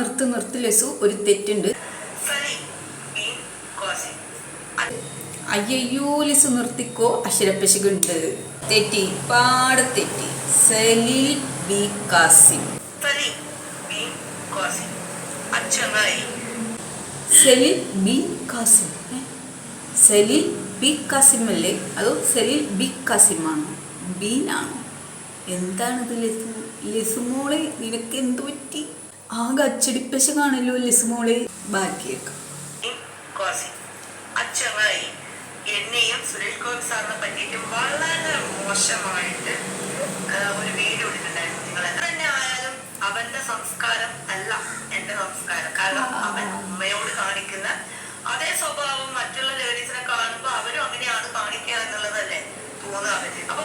നിർത്തി ലസു ഒരു തെറ്റുണ്ട്. അയ്യോ ലസു നിർത്തിക്കോ അക്ഷരപ്പശകുണ്ട് തെറ്റി പാട് തെറ്റി. Saleel B Kasim. Sali B Kasim? Saleel B Kasim അല്ലേ അതോ സലീൽ ബി കാസിമാണോ? ബീനാണോ? എന്താണിത് ലസു? ലസുമോളെ നിനക്ക് എന്ത് പറ്റി? ആകെ അച്ചടിപ്പശ കാണല്ലോ ലിസ്മോളെ ബാക്കിയൊക്കെ. അച്ചങ്ങായി എന്നെയും സുരേഷ് ഗോപി സാറിനെ പറ്റിയിട്ട് വളരെ മോശമായിട്ട് ഒരു വീഡിയോ ഇട്ടിട്ടുണ്ടായിരുന്നു നിങ്ങൾ എത്ര തന്നെ ആയാലും അവന്റെ സംസ്കാരം അല്ല എന്റെ സംസ്കാരം. കാരണം അവൻ ഉമ്മയോട് കാണിക്കുന്ന അതേ സ്വഭാവം മറ്റുള്ള ലേഡീസിനെ കാണുമ്പോൾ അവരും അങ്ങനെയാണ് കാണിക്കുക എന്നുള്ളതല്ലേ തോന്നുക അവർ അപ്പൊ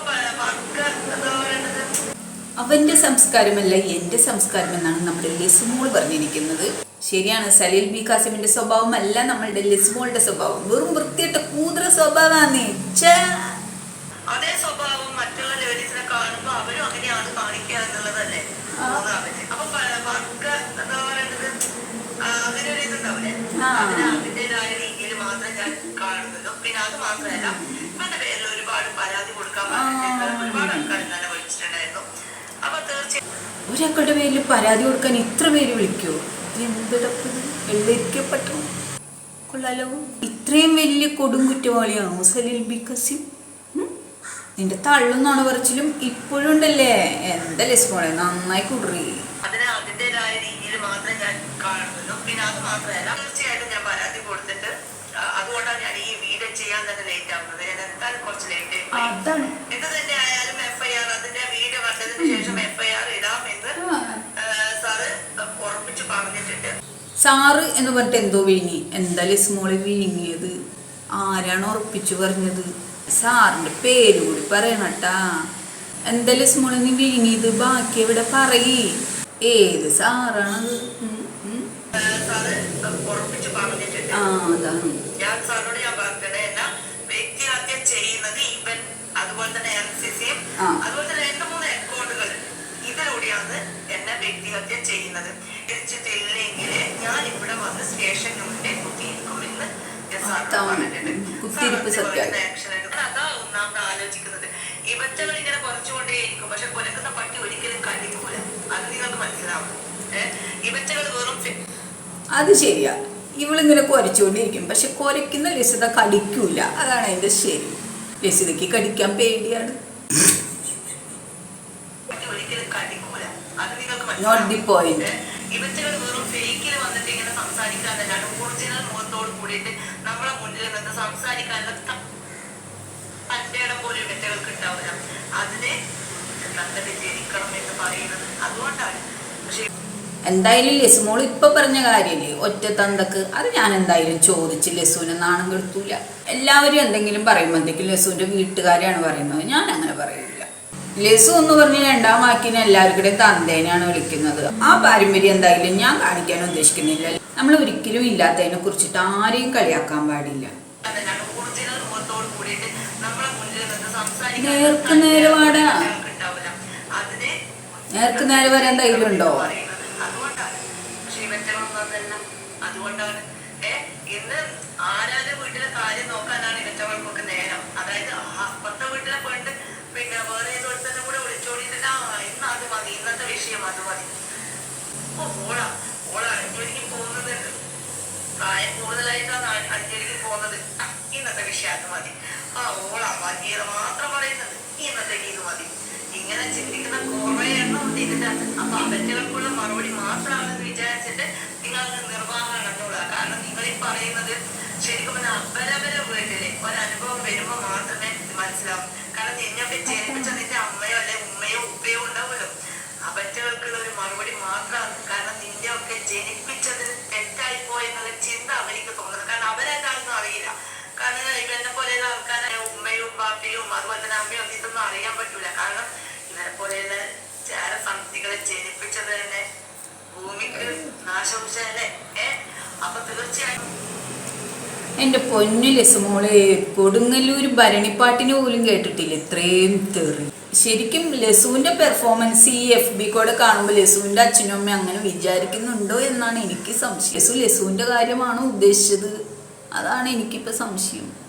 അവന്റെ സംസ്കാരമല്ല എന്റെ സംസ്കാരം എന്നാണ് നമ്മുടെ ലിസ്മോൾ പറഞ്ഞിരിക്കുന്നത്. ശരിയാണ് സലീൽ ബി കാസിമിന്റെ സ്വഭാവമല്ല നമ്മളുടെ ലിസ്മോളുടെ സ്വഭാവം. വെറും വൃത്തിയിട്ട കൂതറ സ്വഭാവമാണ്. അതേ സ്വഭാവം മറ്റുള്ള ലേഡീസിനെ കാണുമ്പോ അവരും അങ്ങനെയാണ് കാണിക്കുക എന്നുള്ളതല്ലേ? അപ്പൊ പക്ക എന്താ പറയുന്നത് അങ്ങനെ ഒരു ഇതുണ്ടാവില്ലേ അതിന് അതിന്റേതായ രീതിയിൽ മാത്രം ഞാൻ കാണുന്നുള്ളൂ പിന്നെ അത് മാത്രമല്ല ഇവന്റെ പേരിൽ ഒരുപാട് പരാതി കൊടുക്കാൻ ഒരുപാട് ആൾക്കാർ തീർച്ചയായും പേരിൽ പരാതി കൊടുക്കാൻ ഇത്ര പേര് വിളിക്കുമോ എന്തിടപ്പത് വെള്ളരിക്കപ്പെട്ടു. കൊള്ളാലോ. ഇത്രയും വലിയ കൊടും കുറ്റവാളിയാണോ സലീൽ ബി കസിം? ഉം? നിന്റെ തള്ളുന്നാണ് പറച്ചിലും ഇപ്പോഴും ഉണ്ടല്ലേ? എന്താ ലിസ്മോളെ നന്നായി കുടറി. അതിനെ അതിന്റെതായ രീതിയിൽ ഞാൻ കാണുന്നുള്ളൂ. പിന്നെ അത് മാത്രമല്ല തീർച്ചയായിട്ടും ഞാൻ പരാതി കൊടുത്തിട്ട് അതുകൊണ്ടാണ് ഞാൻ ഈ വീട് ചെയ്യാൻ തന്നെ ലേറ്റ് ആവുന്നത്. ഞാൻ എന്തായാലും കുറച്ച് ലേറ്റ് ആയി സാറ് എന്ന് പറഞ്ഞിട്ട് എന്തോ വിഴുങ്ങി എന്താ ലിസ്മോളെ വിഴുങ്ങിയത് ആരാണ് ഉറപ്പിച്ചു പറഞ്ഞത്? സാറിന്റെ പേര് കൂടി പറയണട്ടാ എന്താ ലിസ്മോളെ നീ വിഴുങ്ങിയത് ബാക്കി എവിടെ പറയി? ഏത് സാറാണത്. ആ, അതാണ് ഞാൻ സാറിനോട് ഞാൻ പറഞ്ഞത് എന്നാ വ്യക്തിഹത്യ ചെയ്യുന്നത് ഇവൻ അതുപോലെ തന്നെ എൻ സി സിയും അതുപോലെ തന്നെ രണ്ട് മൂന്ന് അക്കൗണ്ടുകൾ ഇതിലൂടെയാണ് എന്നെ വ്യക്തിഹത്യ ചെയ്യുന്നത്. തിരിച്ചിട്ടില്ലെങ്കിൽ ഞാൻ ഇവിടെ വന്ന് സ്റ്റേഷൻ മുന്നേ കുത്തിയിരിക്കുമെന്ന് ഞാൻ സാറിനോട് പറഞ്ഞിട്ടുണ്ട്. സാർ action എടുക്കണം. അതാ ഒന്നാമത് ആലോചിക്കുന്നത്. ഇവറ്റകൾ ഇങ്ങനെ കുറച്ചുകൊണ്ടേയിരിക്കും പക്ഷെ കൊലക്കുന്ന പട്ടി ഒരിക്കലും കടിക്കൂല അത് നിങ്ങൾക്ക് മനസ്സിലാവും. ഇവറ്റകൾ വെറും അത് ശരിയാ. ഇവളിങ്ങനെ കുരച്ചുകൊണ്ടിരിക്കും. പക്ഷെ കുരയ്ക്കുന്ന ലസിത കടിക്കൂല അതാണ് അതിന്റെ ശരി. ലസിതയ്ക്ക് കടിക്കാൻ പേടിയാണ്. നോട്ട് ഒരിക്കലും കടിക്കൂല. ഇവറ്റകൾ വെറും ഫേക്കിൽ വന്നിട്ട് ഇങ്ങനെ സംസാരിക്കാന്നല്ലാണ്ട് ഒറിജിനൽ മുഖത്തോട് കൂടിയിട്ട് നമ്മളെ മുന്നിൽ നിന്ന് സംസാരിക്കാനുള്ള ത- പോലെ ഇവറ്റകൾക്ക് ഉണ്ടാവില്ല. അതിനെ നല്ലത് ജനിക്കണം എന്ന് പറയുന്നത് അതുകൊണ്ടാണ്. പക്ഷേ എന്തായാലും ലസുമോൾ ഇപ്പൊ പറഞ്ഞ കാര്യല്ലേ ഒറ്റ തന്തക്ക്. അത് ഞാൻ എന്തായാലും ചോദിച്ച് ലെസുവിനെ നാണം കെടുത്തൂല. എല്ലാവരും എന്തെങ്കിലും പറയുമ്പോഴത്തേക്കും ലെസുവിന്റെ വീട്ടുകാരെയാണ് പറയുന്നത്. ഞാൻ അങ്ങനെ പറയില്ല ലസു എന്ന് പറഞ്ഞ രണ്ടാം വാക്കിന് എല്ലാവർക്കും തന്തേനാണ് വിളിക്കുന്നത് ആ പാരമ്പര്യം എന്തായാലും ഞാൻ കാണിക്കാൻ ഉദ്ദേശിക്കുന്നില്ല നമ്മൾ ഒരിക്കലും ഇല്ലാത്തതിനെ കുറിച്ചിട്ട് ആരെയും കളിയാക്കാൻ പാടില്ല അതല്ലാണ്ട് ഒറിജിനൽ മുഖത്തോട് കൂടിയിട്ട് നമ്മളെ മുന്നിൽ നിന്ന് സംസാരിക്കാൻ നേർക്ക് വാടാ. ഇവറ്റകൾക്ക് ഉണ്ടാവില്ല. അതിനെ നേർക്ക് നേരെ വരാൻ ഉണ്ടോ? അതുകൊണ്ടാണ് ആരാധന വീട്ടിലെ കാര്യം നോക്കാനാണ് ഇവറ്റകൾക്കൊക്കെ അത് മതി ഓ ഓളാ ഓള അടിഞ്ഞൊരുങ്ങി പോകുന്നുണ്ട് പ്രായം കൂടുതലായിട്ടാണ് അ- പോകുന്നത് ഇന്നത്തെ വിഷയം അത് മതി ആ ഓളാ മതിയത് മാത്രം പറയുന്നത് ഇന്നത്തേക്ക് ഇത് മതി ഇങ്ങനെ ചിന്തിക്കുന്ന കുറേ എണ്ണം ഉണ്ട് ഇതിന്റെ അപ്പൊ അവറ്റകൾക്കുള്ള മറുപടി മാത്രമാണെന്ന് വിചാരിച്ചിട്ട് നിങ്ങൾ അങ്ങ് നിർവാഹം കണ്ടോളുക കാരണം നിങ്ങൾ ഈ പറയുന്നത് ശരിക്കും പറഞ്ഞാൽ അവരവരെ വീട്ടിൽ ഒരനുഭവം വരുമ്പോ മാത്രമേ മനസ്സിലാവും കാരണം നിന്നെ ജനിപ്പിച്ച നിന്റെ അമ്മയോ അല്ലെ ഉമ്മയോ ഉപ്പയോ ഉണ്ടാവുമല്ലോ അവറ്റകൾക്കുള്ള ഒരു മറുപടി മാത്രമാണ്. കാരണം നിന്റെ ഒക്കെ ജനിപ്പിച്ചത് തെറ്റായി പോയെന്നുള്ള ചിന്ത അവർക്ക് തോന്നുന്നത് കാരണം അവരെന്താണെന്നും അറിയില്ല. കാരണം ഇവനെ പോലെയുള്ള ആൾക്കാരെ ഉമ്മയും ബാപ്പയും അതുപോലെ തന്നെ അമ്മയും ഒന്നും ഇതൊന്നും അറിയാൻ പറ്റൂല. കാരണം ഇവരെ പോലെയുള്ള ചാരസമിതികളെ ജനിപ്പിച്ചത് തന്നെ ഭൂമിക്ക് നാശമിച്ചല്ലേ ഏ? അപ്പൊ തീർച്ചയായും എന്റെ പൊന്നു ലസുമോളെ കൊടുങ്ങല്ലൂർ ഭരണിപ്പാട്ടിന് പോലും കേട്ടിട്ടില്ല. ഇത്രയും തെറി. ശരിക്കും ലസുവിന്റെ പെർഫോമൻസ് ഈ എഫ് ബി കൂടെ കാണുമ്പോൾ ലസുവിന്റെ അച്ഛനും അമ്മയും അങ്ങനെ വിചാരിക്കുന്നുണ്ടോ എന്നാണ് എനിക്ക് സംശയം. ലസു ലസുവിന്റെ കാര്യമാണോ ഉദ്ദേശിച്ചത്? അതാണ് എനിക്കിപ്പോൾ സംശയം.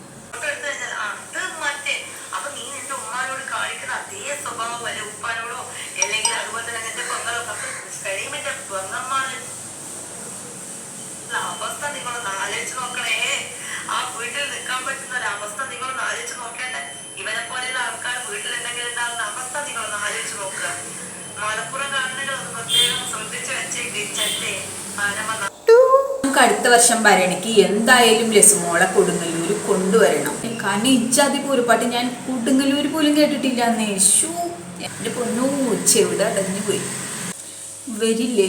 നമുക്ക് അടുത്ത വർഷം ഭരണിക്ക് എന്തായാലും ലസുമോളെ കൊടുങ്ങല്ലൂർ കൊണ്ടുവരണം. കാരണം ഇച്ചാതി പൂരപ്പാട്ട് ഞാൻ കൊടുങ്ങല്ലൂർ പോലും കേട്ടിട്ടില്ല എന്നേ. എന്റെ പൊന്നു ചെവിടെ അടഞ്ഞു പോയി വരില്ലേ?